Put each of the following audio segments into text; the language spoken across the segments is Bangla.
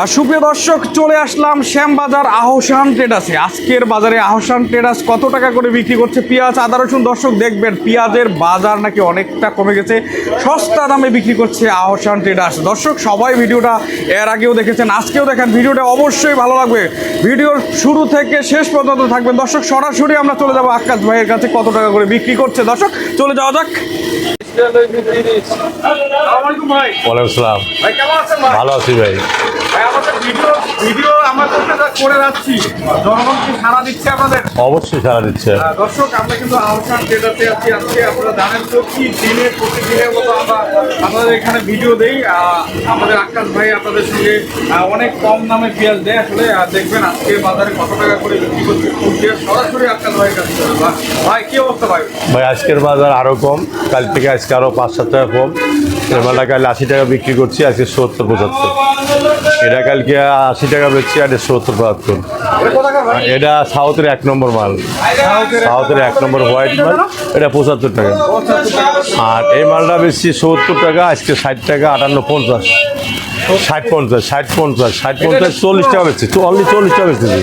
আর সুপ্রিয় দর্শক চলে আসলাম শ্যামবাজার আহসান ট্রেডার্সে আজকের বাজারে আহসান ট্রেডার্স কত টাকা করে বিক্রি করছে? পেঁয়াজ আদা রসুন দর্শক দেখবেন পেঁয়াজের বাজার নাকি অনেকটা কমে গেছে। সস্তা দামে বিক্রি করছে আহসান ট্রেডার্স দর্শক সবাই ভিডিওটা এর আগেও দেখেছেন আজকেও দেখেন। ভিডিওটা অবশ্যই ভালো লাগবে। ভিডিওর শুরু থেকে শেষ পর্যন্ত থাকবেন। দর্শক সরাসরি আমরা চলে যাব আকাশ ভাইয়ের কাছে কত টাকা করে বিক্রি করছে। দর্শক চলে যাওয়া যাক। ভাই। ভাই কেমন আছেন ভাই? ভালো আছি ভাই। ভিডিও ভিডিও আমরা করে যাচ্ছি জনগণ কি সারা দিচ্ছে আপনাদের? অবশ্যই সারা দিচ্ছে। দর্শক আমরা কিন্তু আহসান ট্রেডার্সে আছি আজকে আপনারা জানেন প্রতি দিনে প্রতিদিনের মতো আমরা আপনাদের এখানে ভিডিও দেই। আমাদের আকাশ ভাই আপনাদের সঙ্গে অনেক কম দামে পেঁয়াজ দেয় আসলে। দেখবেন আজকে বাজারে কত টাকা করে বিক্রি করছে পেঁয়াজ? সরাসরি আকাশ ভাইয়ের কাছে। ভাই কি অবস্থা ভাই? ভাই আজকের বাজার আরও কম কাল থেকে আজকে আরও পাঁচ সাত টাকা কম। কাল আশি টাকা বিক্রি করছি আজকে সত্তর পঁচাত্তর। এটা কালকে আশি টাকা বেচছি আর সত্তর পঁচাত্তর। এটা এটা সাউথের এক নম্বর মাল। সাউথের সাউথের এক নম্বর হোয়াইট মাল এটা পঁচাত্তর টাকা। আর এই মালটা বেশি সত্তর টাকা আজকে ষাট টাকা আটান্ন পঞ্চাশ। ষাট পঞ্চাশ ষাট পঞ্চাশ ষাট পঞ্চাশ চল্লিশ টাকা বেচছি অনলি চল্লিশ টাকা বেচতেছি।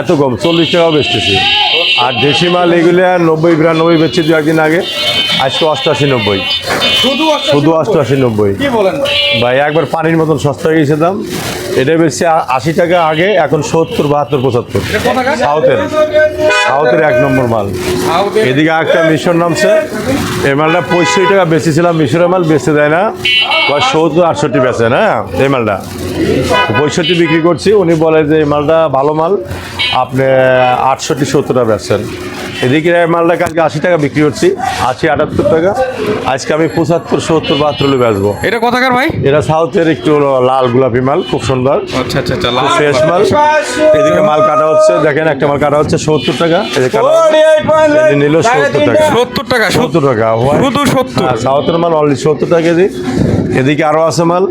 এত কম? চল্লিশ টাকা বেচতেছি। আর দেশি মাল এগুলো নব্বই বিরানব্বই বেচছি দু একদিন আগে। আজকে অষ্টআশি নব্বই। শুধু অষ্টআশি নব্বই? ভাই? একবার পানির মতন সস্তা হয়ে গেছে দাম। এটা বেশি আশি টাকা আগে এখন সত্তর বাহাত্তর পঁচাত্তর। সাউথের। সাউথের এক নম্বর মাল। এদিকে একটা মিশর নামছে। এই মালটা পঁয়ষট্টি টাকা বেচেছিলাম। মিশরের মাল বেচতে দেয় না। কয় সত্তর আটষট্টি বেচে না এই মালটা। পঁয়ষট্টি বিক্রি করছি। উনি বলে যে এই মালটা ভালো মাল। আপনি আটষট্টি সত্তর টাকা বেচছেন এদিকে মালটা কালকে আশি টাকা বিক্রি করছি আশি আটাত্তর টাকা। আজকে আমি পঁচাত্তর সত্তর বাহাত্তর বেচবো। এটা কোথাকার ভাই? এটা সাউথের একটু লাল গোলাপি মাল খুব সুন্দর। আচ্ছা আচ্ছা আচ্ছা ফ্রেশ মাল। এদিকে মাল কাটা হচ্ছে দেখেন একটা মাল কাটা হচ্ছে সত্তর টাকা। নিল সত্তর টাকা। সত্তর টাকা সত্তর টাকা শুধু সত্তর। হ্যাঁ, সাউথের মাল অনলি সত্তর টাকা কেজি। এদিকে আরও আছে মাল।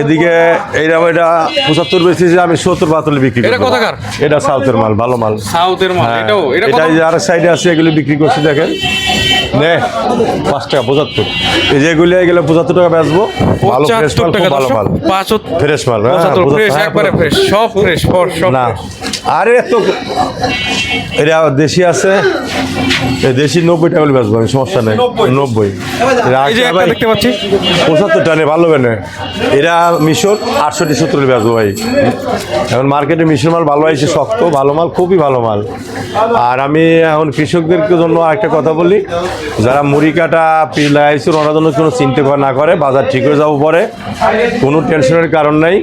এদিকে এইরকম এটা পঁচাত্তর বেশি আমি সত্তর পাতলে বিক্রি এটা কোথাকার? এটা সাউথের মাল ভালো মাল। সাউথের মাল হ্যাঁ, এটাও এটা যে আর সাইডে আছে এগুলো বিক্রি করছে দেখেন। নে পাঁচ টাকা পঁচাত্তর। এই যে এগুলি এগুলো পঁচাত্তর টাকা বেচবো। ভালো ফ্রেশ মাল খুব ভালো মাল। ফ্রেশ মাল হ্যাঁ, হ্যাঁ, একবারে ফ্রেশ সব ফ্রেশ সব না আরে তো এটা দেশি আছে। দেশি নব্বই টাকা বেচবো আমি সমস্যা নেই। নব্বই। দেখতে পাচ্ছি। পঁচাত্তর টানে ভালো বেনে এরা মিশর আটষট্টি সত্তর বেচবো ভাই। এখন মার্কেটে মিশর মাল ভালো আছে শক্ত ভালো মাল খুবই ভালো মাল। আর আমি এখন কৃষকদের জন্য একটা কথা বলি যারা মুড়ি কাটা লাগাইছে ওনারা জন্য কোনো চিন্তা না করে, বাজার ঠিক হয়ে যাব পরে। কোনো টেনশনের কারণ নাই।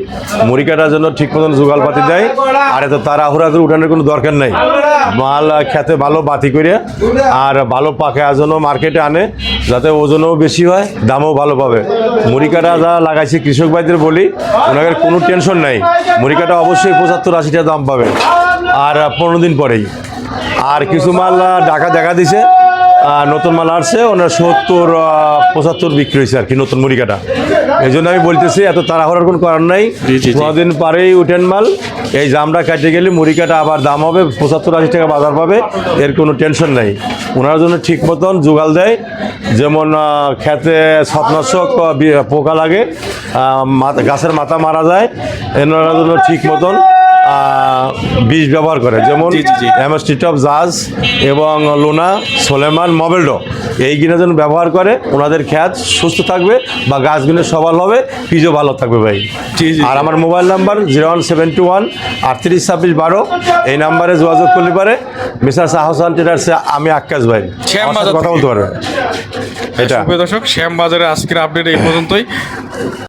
মুড়ি কাটার জন্য ঠিক মতন জোগালপাতি দেয়। আর এত তাড়াহুড়া করে উঠানোর কোনো দরকার নাই। মাল খেতে ভালো বাতি করে, আর ভালো পাকে জন্য মার্কেটে আনে, যাতে ওজনও বেশি হয়, দামও ভালো পাবে। মুড়ি কাটা যা লাগাইছে কৃষক ভাইদের বলি, ওনাদের কোনো টেনশন নাই। মুড়ি কাটা অবশ্যই পঁচাত্তর আশি টাকা দাম পাবে। আর পনেরো দিন পরেই। আর কিছু মাল ঢাকা দেখা দিছে। নতুন মাল আসছে ওনার সত্তর পঁচাত্তর বিক্রি হয়েছে আর কি নতুন মুড়ি কাটা এই জন্য আমি বলতেছি এত তাড়াহুড়ার কোনো কারণ নাই। দিন পরেই উঠেন মাল। এই জামটা কাটে গেলে মুড়ি কাটা আবার দাম হবে পঁচাত্তর আশি টাকা বাজার পাবে এর কোনো টেনশন নাই। ওনার জন্য ঠিক মতন জোগাল দেয়। যেমন খেতে ছত্রাশক পোকা লাগে গাছের মাথা মারা যায় এনার জন্য ঠিক মতন। বীজ ব্যবহার করে যেমন। অ্যামাস্টিটপ জাজ এবং লোনা সোলেমান মবেলডো এই গিনা যেন ব্যবহার করে ওনাদের খ্যাত সুস্থ থাকবে বা গাছগুলো সবল হবে বীজও ভালো থাকবে ভাই। আর আমার mobile number zero one seven two one আটত্রিশ ছাব্বিশ বারো এই নাম্বারে যোগাযোগ করলে পারে। মিসাস আহসান ট্রেডার্সে আমি আক্কাস ভাই। কথা বলতে পারবে। এটা। দর্শক শ্যাম বাজারে আজকের আপডেট এই পর্যন্তই।